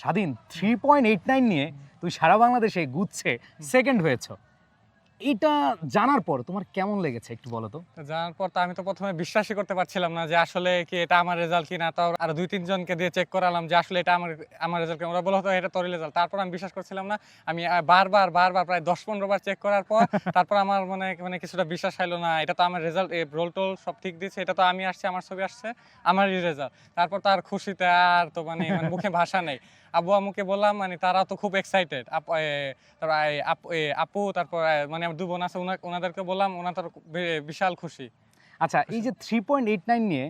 স্বাধীন three point eight nine নিয়ে তুই সারা বাংলাদেশে গুচ্ছে সেকেন্ড হয়েছো। এটা জানার পর তোমার কেমন লেগেছে একটু বলো তো? জানার পর তো আমি তো প্রথমে বিশ্বাসই করতে পারছিলাম না যে আসলে কি এটা আমার রেজাল্ট কিনা তাও আরও দুই তিনজনকে দিয়ে চেক করালাম যে আসলে এটা আমার আমার রেজাল্ট কিনা। ওরা বলো তো এটা তোর রেজাল্ট তারপর আমি বিশ্বাস করছিলাম না। আমি বারবার বারবার প্রায় দশ পনেরো বার চেক করার পর তারপর আমার মানে মানে কিছুটা বিশ্বাস হলো না এটা তো আমার রেজাল্ট রোল টোল সব ঠিক দিচ্ছে এটা তো আমি আসছি আমার ছবি আসছে আমারই রেজাল্ট তারপর তার খুশিতে আর তো মানে মানে মুখে ভাষা নেই। আব্বু আম্মুকে বললাম মানে তারা তো খুব এক্সাইটেড আপু তারপর মানে আমার দু বোন আছে ওনাদেরকে বললাম ওনা তো বে- বিশাল খুশি। আচ্ছা এই যে থ্রি পয়েন্ট এইট নাইন নিয়ে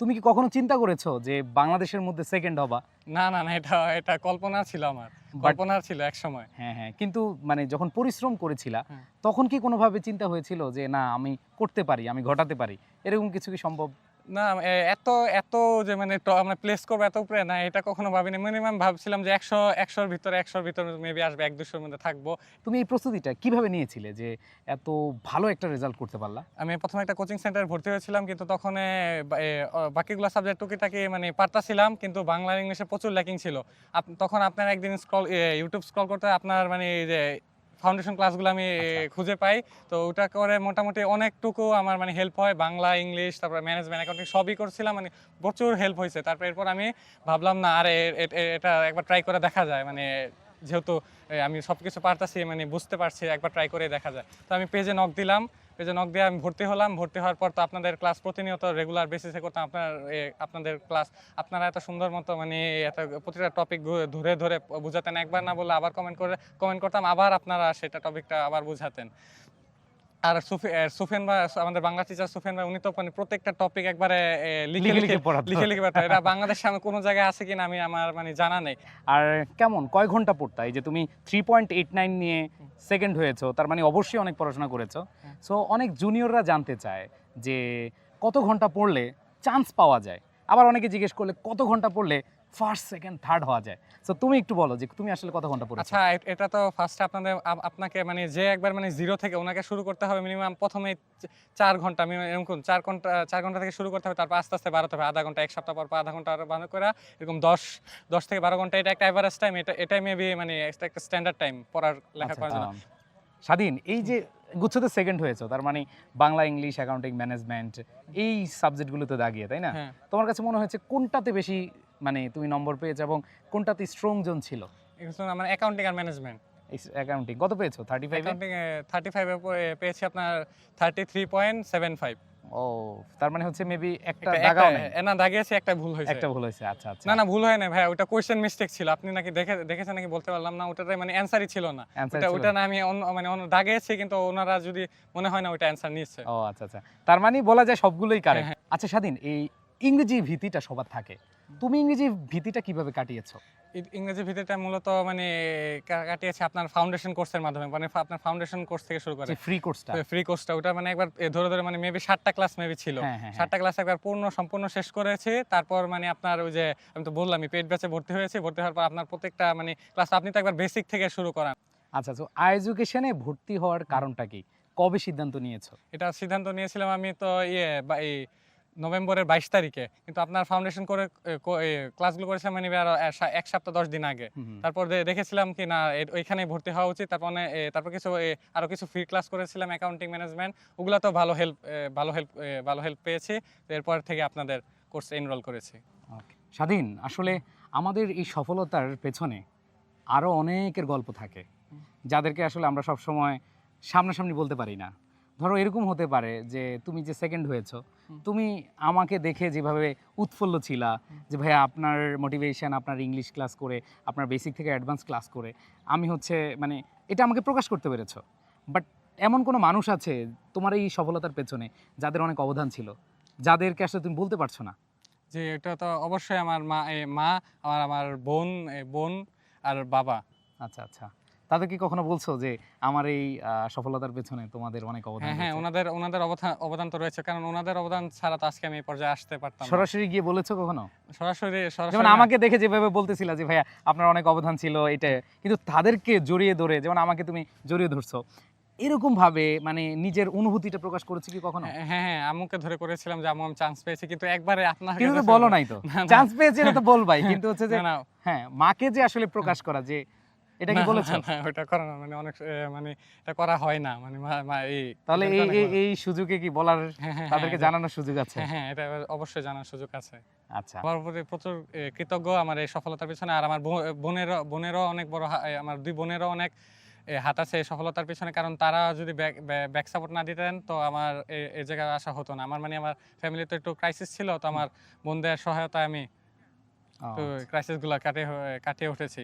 তুমি কি কখনো চিন্তা করেছ যে বাংলাদেশের মধ্যে সেকেন্ড হবা? না না না এটা এটা কল্পনা ছিল আমার। কল্পনা ছিল এক সময়। হ্যাঁ হ্যাঁ কিন্তু মানে যখন পরিশ্রম করেছিলা হ্যাঁ। তখন কি কোনোভাবে চিন্তা হয়েছিল যে না আমি করতে পারি আমি ঘটাতে পারি? এরকম কিছু কি সম্ভব? না এত এত যে মানে আমরা প্লেস করব এত উপরে না এটা কখনো ভাবিনি। মিনিমাম ভাবছিলাম যে একশো একশোর ভিতরে একশোর ভিতরে মেবি আসবে এক দুশোর মধ্যে থাকব। তুমি এই প্রস্তুতিটা কীভাবে নিয়েছিলে যে এত ভালো একটা রেজাল্ট করতে পারলা? আমি প্রথমে একটা কোচিং সেন্টারে ভর্তি হয়েছিলাম কিন্তু তখন বাকিগুলো সাবজেক্ট টুকিটাকি মানে পারতাছিলাম কিন্তু বাংলা ইংলিশে প্রচুর ল্যাকিং ছিল। তখন আপনার একদিন স্ক্রল ইউটিউব স্ক্রল করতে আপনার মানে যে ফাউন্ডেশন ক্লাসগুলো আমি আচ্ছা। খুঁজে পাই। তো ওটা করে মোটামুটি অনেকটুকু আমার মানে হেল্প হয়। বাংলা ইংলিশ তারপরে ম্যানেজমেন্ট অ্যাকাউন্টিং সবই করছিলাম। মানে প্রচুর হেল্প হয়েছে। তারপর এরপর আমি ভাবলাম না আরে এটা একবার ট্রাই করে দেখা যায়। মানে যেহেতু আমি সব কিছু পারতাছি মানে বুঝতে পারছি একবার ট্রাই করে দেখা যায়। তো আমি পেজে নক দিলাম। পেজে নক দিয়ে আমি ভর্তি হলাম, ভর্তি হওয়ার পর তো আপনাদের ক্লাস প্রতিনিয়ত রেগুলার বেসিসে করতাম। আপনার আপনাদের ক্লাস আপনারা এত সুন্দর মতো মানে এত প্রতিটা টপিক ধরে ধরে বুঝাতেন। একবার না বলে আবার কমেন্ট করে কমেন্ট করতাম, আবার আপনারা সেটা টপিকটা আবার বুঝাতেন। আর সুফি- এ, সুফিয়ান ভাই আমাদের বাংলা টিচার সুফিয়ান ভাই উনি তো মানে প্রত্যেকটা টপিক একবারে লিখে লিখে লিখে লিখে পড়াতো। এটা বাংলাদেশে আমি কোনো জায়গায় আছে কিনা আমি আমার মানে জানা নেই। আর কেমন? কয় ঘণ্টা পড়তা? এই যে তুমি থ্রি পয়েন্ট এইট নাইন নিয়ে সেকেন্ড হয়েছো তার মানে অবশ্যই অনেক পড়াশোনা করেছ। সো অনেক জুনিয়ররা জানতে চায় যে কত ঘণ্টা পড়লে চান্স পাওয়া যায়। আবার অনেকে জিজ্ঞেস করলে কত ঘণ্টা পড়লে ফার্স্ট সেকেন্ড থার্ড হওয়া যায়। সো তুমি একটু বলো যে তুমি আসলে কত ঘণ্টা পড়েছো? আচ্ছা এটা তো ফার্স্টে আপনাদের আপনাকে মানে যে একবার মানে জিরো থেকে ওনাকে শুরু করতে হবে মিনিমাম প্রথমে চার ঘণ্টা এরকম চার ঘণ্টা চার ঘণ্টা থেকে শুরু করতে হবে তারপর আস্তে আস্তে বাড়াতে হবে। আধা ঘণ্টা এক সপ্তাহ পর পর আধা ঘণ্টা আরও বারো করে এরকম দশ দশ থেকে বারো ঘণ্টা এটা একটা অ্যাভারেজ টাইম এটা এটাই মেবি মানে একটা একটা স্ট্যান্ডার্ড টাইম পড়ার লেখা আচ্ছা, করার জন্য। স্বাধীন এই যে গুচ্ছতে সেকেন্ড হয়েছো তার মানে বাংলা ইংলিশ অ্যাকাউন্টিং ম্যানেজমেন্ট এই সাবজেক্টগুলোতে দাগিয়ে তাই না? হ্যাঁ। তোমার কাছে মনে হয়েছে কোনটাতে বেশি মানে তুমি নম্বর পেয়েছ এবং কোনটাতে স্ট্রং জোন ছিল? আমার অ্যাকাউন্টিং আর ম্যানেজমেন্ট অ্যাকাউন্টিং কত পেয়েছ? থার্টি ফাইভে থার্টি ফাইভের পেয়েছি আপনার thirty three point seven five ও তার মানে হচ্ছে মেবি একটা দাগাও নেই। না দাগিয়েছি একটা ভুল হয়েছে। একটা ভুল হয়েছে আচ্ছা আচ্ছা। না না ভুল হয় না ভাই ওটা কোয়েশ্চেন মিস্টেক ছিল। আপনি নাকি দেখে দেখেছেন নাকি বলতে পারলাম না ওটাতে মানে অ্যান্সারই ছিল না। ওটা ওটা না। আমি মানে অন্য দাগিয়েছি কিন্তু ওনারা যদি মনে হয় না ওইটা অ্যান্সার নিচ্ছে। ও আচ্ছা আচ্ছা। তার মানে বলা যায় সবগুলোই কারেক্ট হ্যাঁ, আচ্ছা স্বাধীন এই ইংরেজি ভীতিটা সবার থাকে। তুমি ইংরেজি ভীতিটা কীভাবে কাটিয়েছো? ইংরেজি ভিত্তিটা মূলত মানে কাটিয়েছে আপনার ফাউন্ডেশন কোর্সের মাধ্যমে মানে আপনার ফাউন্ডেশন কোর্স থেকে শুরু করে। ফ্রি কোর্সটা ফ্রি কোর্সটা ওটা মানে একবার ধরে ধরে মানে মেবি ষাটটা ক্লাস মেবি ছিল। হ্যাঁ হ্যাঁ হ্যাঁ। ষাটটা ক্লাস একবার পূর্ণ সম্পূর্ণ শেষ করেছি তারপর মানে আপনার ওই যে আমি তো বললাম পেট ব্যাচে ভর্তি হয়েছি ভর্তি হওয়ার পর আপনার প্রত্যেকটা মানে ক্লাস আপনি তো একবার বেসিক থেকে শুরু করান। আচ্ছা তো আই এডুকেশনে ভর্তি হওয়ার কারণটা কি? কবে সিদ্ধান্ত নিয়েছো? এটা সিদ্ধান্ত নিয়েছিলাম আমি তো ইয়ে নভেম্বরের বাইশ তারিখে কিন্তু আপনার ফাউন্ডেশন করে ক্লাসগুলো করেছিলাম মানে এক সপ্তাহ দশ দিন আগে। তারপর দেখেছিলাম কি না ওইখানে ভর্তি হওয়া উচিত তারপর তারপর কিছু আরও কিছু ফ্রি ক্লাস করেছিলাম অ্যাকাউন্টিং ম্যানেজমেন্ট ওগুলো তো ভালো হেল্প ভালো হেল্প ভালো হেল্প পেয়েছি। এরপর থেকে আপনাদের কোর্সে এনরোল করেছি। স্বাধীন আসলে আমাদের এই সফলতার পেছনে আরও অনেকের গল্প থাকে যাদেরকে আসলে আমরা সব সময় সামনাসামনি বলতে পারি না। ধরো এরকম হতে পারে যে তুমি যে সেকেন্ড হয়েছো তুমি আমাকে দেখে যেভাবে উৎফুল্ল ছিলা যে ভাইয়া আপনার মোটিভেশন আপনার ইংলিশ ক্লাস করে আপনার বেসিক থেকে অ্যাডভান্স ক্লাস করে আমি হচ্ছে মানে এটা আমাকে প্রকাশ করতে পেরেছ। বাট এমন কোনো মানুষ আছে তোমার এই সফলতার পেছনে যাদের অনেক অবদান ছিল যাদেরকে আসলে তুমি বলতে পারছ না? যে এটা তো অবশ্যই আমার মা মা আমার আমার বোন বোন আর বাবা। আচ্ছা আচ্ছা। তাদেরকে কখনো বলছো যে আমার এই সফলতার পেছনে তোমাদের অনেক অবদান হ্যাঁ হ্যাঁ ওনাদের ওনাদের অবদান অবদান তো রয়েছে। কারণ ওনাদের অবদান ছাড়া তো আজকে আমি এই পর্যায়ে আসতে পারতাম না। সরাসরি গিয়ে বলেছ কখনো? সরাসরি সরাসরি যেমন আমাকে দেখে যেভাবে বলতেছিলা যে ভাইয়া আপনার অনেক অবদান ছিল এটা কিন্তু তাদেরকে জড়িয়ে ধরে যেমন আমাকে তুমি জড়িয়ে ধরছো এরকম ভাবে মানে নিজের অনুভূতিটা প্রকাশ করেছে কি কখনো? হ্যাঁ হ্যাঁ হ্যাঁ, আম্মুকে ধরে করেছিলাম যে আম্মু আমি চান্স পেয়েছি। কিন্তু একবারে আপনার কিন্তু তো কাছে বলো নাই তো। না, না। চান্স পেয়েছে এটা তো বলবাই কিন্তু হচ্ছে যে না, না, হ্যাঁ মাকে যে আসলে প্রকাশ করা যে এটা কি না, বলেছ না, ওটা করা না মানে অনেক মানে এটা করা হয় না মানে এই তাহলে এই এই সুযোগে কি বলার হ্যাঁ, হ্যাঁ, তাদেরকে হ্যাঁ, জানানোর সুযোগ আছে? হ্যাঁ এটা অবশ্যই জানার সুযোগ আছে। আচ্ছা। আমার প্রতি প্রচুর কৃতজ্ঞ আমার এই সফলতার পিছনে আর আমার বোন- বোনেরও বোনেরও অনেক বড় আমার দুই বোনেরও অনেক হাত আছে এই সফলতার পিছনে কারণ তারা যদি ব্যাক সাপোর্ট না দিতেন তো আমার এই জায়গায় আসা হতো না। আমার মানে আমার ফ্যামিলিতে একটু ক্রাইসিস ছিল তো আমার বোনদের সহায়তায় আমি তো ক্রাইসিসগুলো কাটিয়ে কাটিয়ে উঠেছি।